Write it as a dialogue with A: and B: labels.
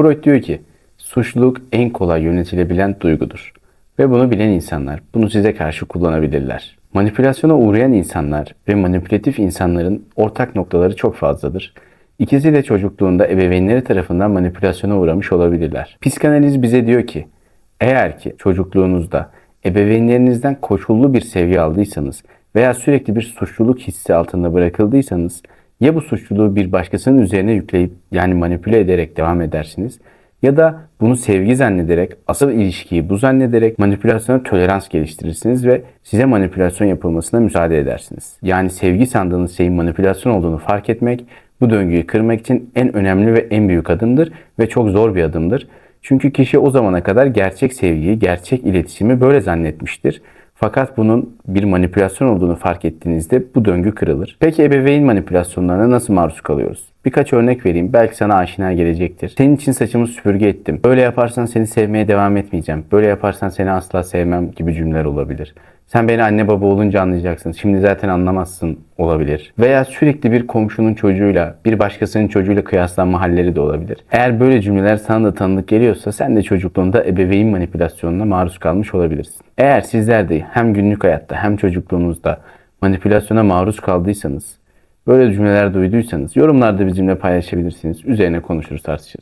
A: Freud diyor ki suçluluk en kolay yönetilebilen duygudur. Ve bunu bilen insanlar bunu size karşı kullanabilirler. Manipülasyona uğrayan insanlar ve manipülatif insanların ortak noktaları çok fazladır. İkisi de çocukluğunda ebeveynleri tarafından manipülasyona uğramış olabilirler. Psikanaliz bize diyor ki eğer ki çocukluğunuzda ebeveynlerinizden koşullu bir sevgi aldıysanız veya sürekli bir suçluluk hissi altında bırakıldıysanız ya bu suçluluğu bir başkasının üzerine yükleyip yani manipüle ederek devam edersiniz ya da bunu sevgi zannederek, asıl ilişkiyi bu zannederek manipülasyona tolerans geliştirirsiniz ve size manipülasyon yapılmasına müsaade edersiniz. Yani sevgi sandığınız şeyin manipülasyon olduğunu fark etmek, bu döngüyü kırmak için en önemli ve en büyük adımdır ve çok zor bir adımdır. Çünkü kişi o zamana kadar gerçek sevgiyi, gerçek iletişimi böyle zannetmiştir. Fakat bunun bir manipülasyon olduğunu fark ettiğinizde bu döngü kırılır. Peki ebeveyn manipülasyonlarına nasıl maruz kalıyoruz? Birkaç örnek vereyim. Belki sana aşina gelecektir. Senin için saçımı süpürge ettim. Böyle yaparsan seni sevmeye devam etmeyeceğim. Böyle yaparsan seni asla sevmem gibi cümleler olabilir. Sen beni anne baba olunca anlayacaksın. Şimdi zaten anlamazsın olabilir. Veya sürekli bir komşunun çocuğuyla, bir başkasının çocuğuyla kıyaslanma halleri de olabilir. Eğer böyle cümleler sana da tanıdık geliyorsa sen de çocukluğunda ebeveyn manipülasyonuna maruz kalmış olabilirsin. Eğer sizler de hem günlük hayatta hem çocukluğunuzda manipülasyona maruz kaldıysanız, böyle cümleler duyduysanız yorumlarda bizimle paylaşabilirsiniz. Üzerine konuşuruz tartışırız.